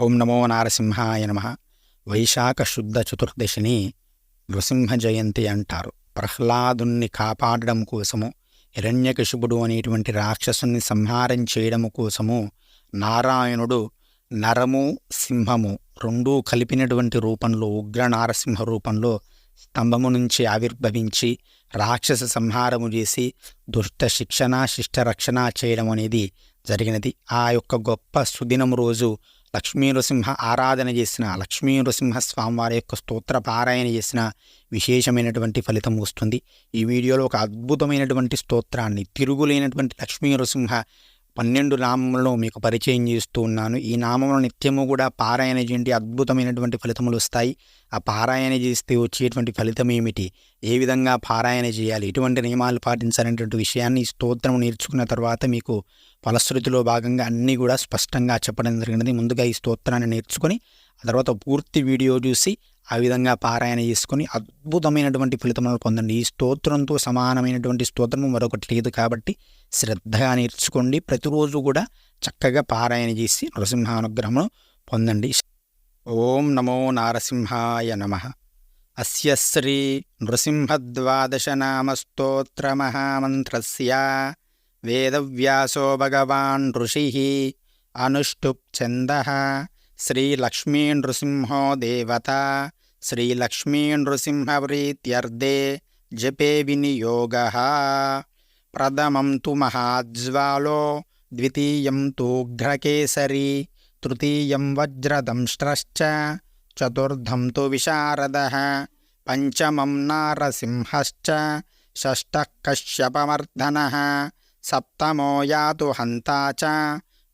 ఓం నమో నారసింహాయ నమ. వైశాఖ శుద్ధ చతుర్దశిని నృసింహ జయంతి అంటారు. ప్రహ్లాదుణ్ణి కాపాడడం కోసము హిరణ్యకశిపుడు అనేటువంటి రాక్షసుని సంహారం చేయడం కోసము నారాయణుడు నరము సింహము రెండూ కలిపినటువంటి రూపంలో ఉగ్ర నారసింహ రూపంలో స్తంభము నుంచి ఆవిర్భవించి రాక్షస సంహారము చేసి దుష్ట శిక్షణ శిష్ట రక్షణ చేయడం అనేది జరిగినది. ఆ యొక్క గొప్ప సుదినం రోజు లక్ష్మీ నృసింహ ఆరాధన చేసిన లక్ష్మీ నృసింహ స్వామివారి యొక్క స్తోత్ర పారాయణ చేసిన విశేషమైనటువంటి ఫలితం వస్తుంది. ఈ వీడియోలో ఒక అద్భుతమైనటువంటి స్తోత్రాన్ని తిరుగులేనటువంటి లక్ష్మీ నృసింహ పన్నెండు నామములను మీకు పరిచయం చేస్తూ ఉన్నాను. ఈ నామములను నిత్యము కూడా పారాయణ చేయండి. అద్భుతమైనటువంటి ఫలితములు వస్తాయి. ఆ పారాయణ చేస్తే వచ్చేటువంటి ఫలితం ఏమిటి ఏ విధంగా పారాయణ చేయాలి? ఎటువంటి నియమాలు పాటించాలనేటువంటి విషయాన్ని ఈ స్తోత్రం నేర్చుకున్న తర్వాత మీకు ఫలశ్రుతిలో భాగంగా అన్నీ కూడా స్పష్టంగా చెప్పడం జరిగినది. ముందుగా ఈ స్తోత్రాన్ని నేర్చుకొని ఆ తర్వాత పూర్తి వీడియో చూసి ఆ విధంగా పారాయణ చేసుకొని అద్భుతమైనటువంటి ఫలితములను పొందండి. ఈ స్తోత్రంతో సమానమైనటువంటి స్తోత్రము మరొకటి లేదు కాబట్టి శ్రద్ధగా నేర్చుకోండి. ప్రతిరోజు కూడా చక్కగా పారాయణ చేసి నరసింహానుగ్రహమును పొందండి. ఓం నమో నారసింహాయ నమ. అస్య శ్రీ నృసింహద్వాదశనామస్తోత్రమహామంత్రస్య వేదవ్యాసో భగవాన్ ఋషి అనుష్టుప్ ఛంద శ్రీలక్ష్మీ నృసింహో దేవత శ్రీలక్ష్మీ నృసింహప్రీత్యర్థే జపే వినియోగ ప్రథమం తు మహాజ్వాలో ద్వితీయం తూఘ్రకేసరి తృతీయం వజ్రదంష్ట్రశ్చ చతుర్థం తు విశారద పంచమం నారసింహశ్చ షష్ఠः కశ్యపమర్దనः సప్తమో యాతు హంతా చ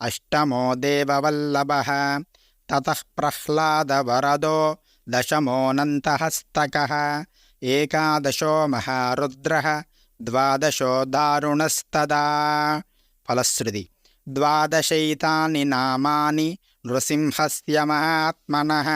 అష్టమో దేవవల్లభः తతః ప్రహ్లాదవరదో దశమోనంతహస్తకः ఏకాదశో మహారుద్రः ద్వాదశో దారుణస్తదా ఫలశ్రుతి ద్వాదశైతాని నామాని నృసింహస్య మహాత్మనः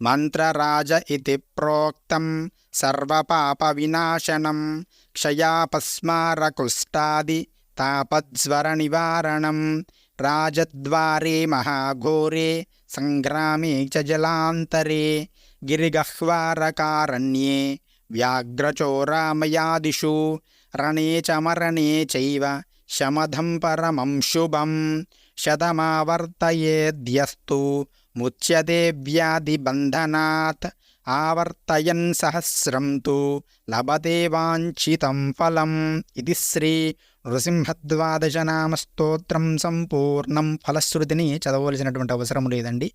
మంత్రరాజ ఇది ప్రోక్తం సర్వపాపవినాశనం క్షయాపస్మారకుష్టాది తాపజ్వరనివారణం రాజద్వారే మహాఘోరే సంగ్రామే చ జలాంతరే గిరిగహ్వారకారణ్యే వ్యాఘ్రచోరామయాదిషు రణే చ మరణే చైవ శమధం పరమం శుభం శతమావర్తయేద్యస్తు ముచ్యతే వ్యాధిబంధనాత్ ఆవర్తయన్ సహస్రం తు లభతే వాంఛితం ఫలం ఇది శ్రీ నృసింహద్వాదశనామస్తోత్రం సంపూర్ణం ఫలశ్రుతిని చదవలసినటువంటి అవసరం లేదండి.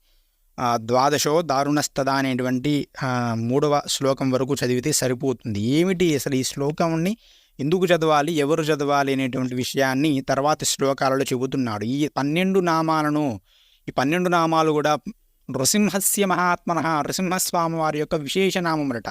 ద్వాదశో దారుణస్తదా అనేటువంటి మూడవ శ్లోకం వరకు చదివితే సరిపోతుంది. ఏమిటి అసలు ఈ శ్లోకంని ఎందుకు చదవాలి? ఎవరు చదవాలి అనేటువంటి విషయాన్ని తర్వాతి శ్లోకాలలో చెబుతున్నాడు. ఈ పన్నెండు నామాలను ఈ పన్నెండు నామాలు కూడా నృసింహస్య మహాత్మన నృసింహస్వామి వారి యొక్క విశేష నామములట.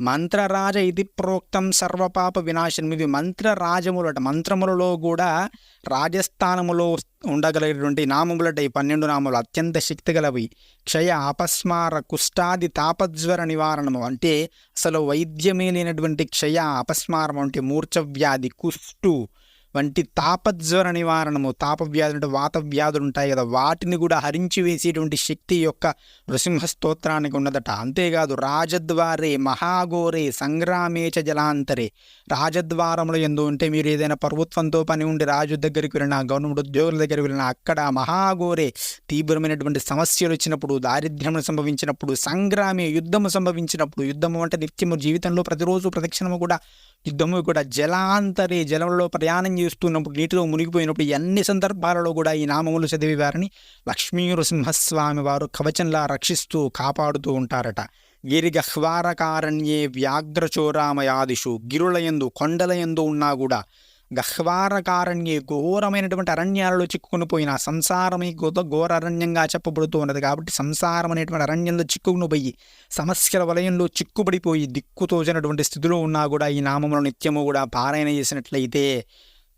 మంత్రరాజ ఇది ప్రోక్తం సర్వపాప వినాశనం. ఇవి మంత్రరాజములట. మంత్రములలో కూడా రాజస్థానములో ఉండగలిగినటువంటి నామములట ఈ పన్నెండు నామములు అత్యంత శక్తిగలవి. క్షయ అపస్మార కుష్టాది తాపజ్వర నివారణము అంటే అసలు వైద్యమే లేనటువంటి క్షయ అపస్మారం అంటే మూర్ఛవ్యాధి కుష్టు వంటి తాపజ్వర నివారణము తాపవ్యాధులు అంటే వాత వ్యాధులు ఉంటాయి కదా వాటిని కూడా హరించి వేసేటువంటి శక్తి యొక్క నృసింహ స్తోత్రానికి ఉన్నదట. అంతేకాదు రాజద్వారే మహాఘోరే సంగ్రామే చ జలాంతరే. రాజద్వారములు ఎందు ఉంటే మీరు ఏదైనా ప్రభుత్వంతో పని ఉండి రాజు దగ్గరికి వెళ్ళినా గవర్నమెంట్ ఉద్యోగుల దగ్గరికి వెళ్ళినా అక్కడ మహాఘోరే తీవ్రమైనటువంటి సమస్యలు వచ్చినప్పుడు దారిద్ర్యము సంభవించినప్పుడు సంగ్రామే యుద్ధము సంభవించినప్పుడు యుద్ధము అంటే నిత్యము జీవితంలో ప్రతిరోజు ప్రదక్షిణము కూడా యుద్ధము కూడా జలాంతరే జలంలో ప్రయాణం చేస్తున్నప్పుడు నీటిలో మునిగిపోయినప్పుడు ఎన్ని సందర్భాలలో కూడా ఈ నామములు చదివి వారిని లక్ష్మీ నృసింహస్వామి వారు కవచంలా రక్షిస్తూ కాపాడుతూ ఉంటారట. గిరిగహ్వారకారణ్యే వ్యాఘ్రచోరామయాదిషు. గిరులయందు కొండలయందు ఉన్నా కూడా గహ్వారకారణ్యే ఘోరమైనటువంటి అరణ్యాలలో చిక్కుకుని పోయిన సంసారమే గోత ఘోర అరణ్యంగా చెప్పబడుతూ ఉన్నది కాబట్టి సంసారం అనేటువంటి అరణ్యంలో చిక్కుకుని పోయి సమస్యల వలయంలో చిక్కుబడిపోయి దిక్కుతోచినటువంటి స్థితిలో ఉన్నా కూడా ఈ నామములు నిత్యము కూడా పారాయణ చేసినట్లయితే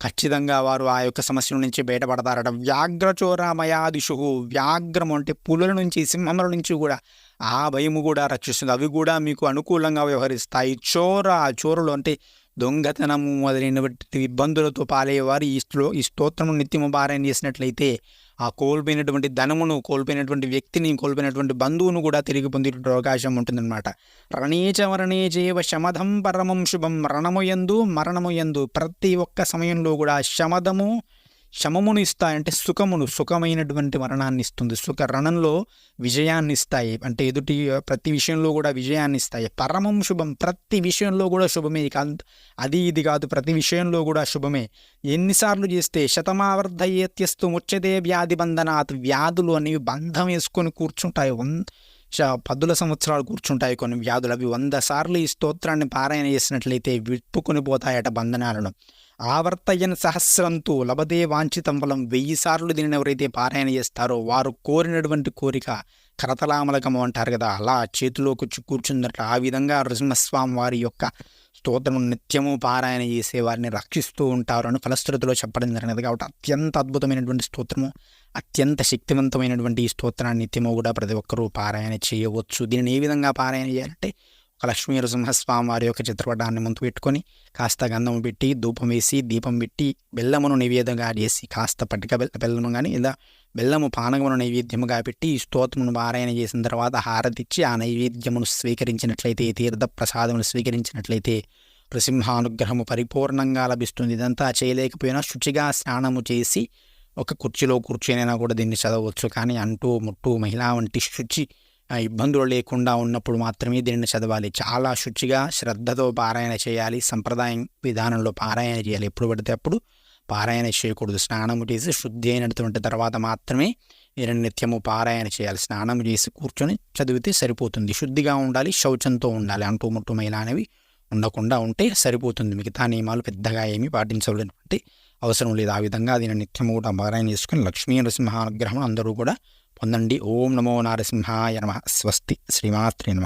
ఖచ్చితంగా వారు ఆ యొక్క సమస్యల నుంచి బయటపడతారట. వ్యాఘ్రచోరామయాదిషు వ్యాఘ్రము అంటే పులుల నుంచి సింహముల నుంచి కూడా ఆ భయము కూడా రక్షిస్తుంది. అవి కూడా మీకు అనుకూలంగా వ్యవహరిస్తాయి. చోర చోరులు అంటే దొంగతనము మొదలైనటువంటి ఇబ్బందులతో పాలయ్యేవారు ఈ స్లో ఈ స్తోత్రము నిత్యము పారాయణ చేసినట్లయితే ఆ కోల్పోయినటువంటి ధనమును కోల్పోయినటువంటి వ్యక్తిని కోల్పోయినటువంటి బంధువును కూడా తిరిగి పొందే అవకాశం ఉంటుందన్నమాట. రణేచ మరణేచేవ శమధం పరమం శుభం రణముయందు మరణముయందు ప్రతి ఒక్క సమయంలో కూడా శమధము శమమును ఇస్తాయంటే సుఖమును సుఖమైనటువంటి మరణాన్ని ఇస్తుంది సుఖ రణంలో విజయాన్ని ఇస్తాయి అంటే ఎదుటి ప్రతి విషయంలో కూడా విజయాన్ని ఇస్తాయి పరమం శుభం ప్రతి విషయంలో కూడా శుభమే. ఇక అది ఇది కాదు ప్రతి విషయంలో కూడా శుభమే. ఎన్నిసార్లు చేస్తే శతమావర్ధయేత్యస్తు ముచ్చదే వ్యాధి బంధనాత్. వ్యాధులు అనేవి బంధం వేసుకొని కూర్చుంటాయి. వంద పదుల సంవత్సరాలు కూర్చుంటాయి కొన్ని వ్యాధులు. అవి వంద సార్లు ఈ స్తోత్రాన్ని పారాయణ చేసినట్లయితే విప్పుకొని పోతాయట బంధనాలను. ఆవర్తయన్ సహస్రంతో లభదే వాంఛితం వలం వెయ్యి సార్లు దీనిని ఎవరైతే పారాయణ చేస్తారో వారు కోరినటువంటి కోరిక కరతలామలకము అంటారు కదా. అలా చేతిలోకి వచ్చి కూర్చుందట ఆ విధంగా నృసింహస్వామి వారి యొక్క స్తోత్రము నిత్యము పారాయణ చేసే వారిని రక్షిస్తూ ఉంటారు అని ఫలశ్రుతిలో చెప్పడం జరిగినది. కాబట్టి అత్యంత అద్భుతమైనటువంటి స్తోత్రము అత్యంత శక్తివంతమైనటువంటి ఈ స్తోత్రాన్ని నిత్యము కూడా ప్రతి ఒక్కరూ పారాయణ చేయవచ్చు. దీనిని ఏ విధంగా పారాయణ చేయాలంటే ఒక లక్ష్మీ నరసింహస్వామి వారి యొక్క చిత్రపటాన్ని ముందు పెట్టుకొని కాస్త గంధం పెట్టి ధూపం వేసి దీపం పెట్టి బెల్లమును నివేదంగా చేసి కాస్త పట్టిక బెల్ల బెల్లము కానీ ఇలా బెల్లము పానకమును నైవేద్యముగా పెట్టి ఈ స్తోత్రమును పారాయణ చేసిన తర్వాత హారతిచ్చి ఆ నైవేద్యమును స్వీకరించినట్లయితే తీర్థ ప్రసాదమును స్వీకరించినట్లయితే నృసింహానుగ్రహము పరిపూర్ణంగా లభిస్తుంది. ఇదంతా చేయలేకపోయినా శుచిగా స్నానము చేసి ఒక కుర్చీలో కూర్చొనైనా కూడా దీన్ని చదవచ్చు. కానీ అంటూ ముట్టు మహిళ వంటి శుచి ఇబ్బందులు లేకుండా ఉన్నప్పుడు మాత్రమే దీనిని చదవాలి. చాలా శుచిగా శ్రద్ధతో పారాయణ చేయాలి. సంప్రదాయం విధానంలో పారాయణ చేయాలి. ఎప్పుడు పడితే అప్పుడు పారాయణ చేయకూడదు. స్నానము చేసి శుద్ధి అయినటువంటి తర్వాత మాత్రమే దీనిని నిత్యము పారాయణ చేయాలి. స్నానం చేసి కూర్చొని చదివితే సరిపోతుంది. శుద్ధిగా ఉండాలి శౌచంతో ఉండాలి. అంటూ ముట్టు మహిళ అనేవి ఉండకుండా ఉంటే సరిపోతుంది. మిగతా నియమాలు పెద్దగా ఏమీ పాటించవలసినటువంటి అవసరం లేదు. ఆ విధంగా దీని నిత్యము కూడా పారాయణ చేసుకుని లక్ష్మీ నరసింహ అనుగ్రహం అందరూ కూడా పొందండి ఓం నమో నారసింహాయ నమ. స్వస్తి. శ్రీమాత్రి నమ.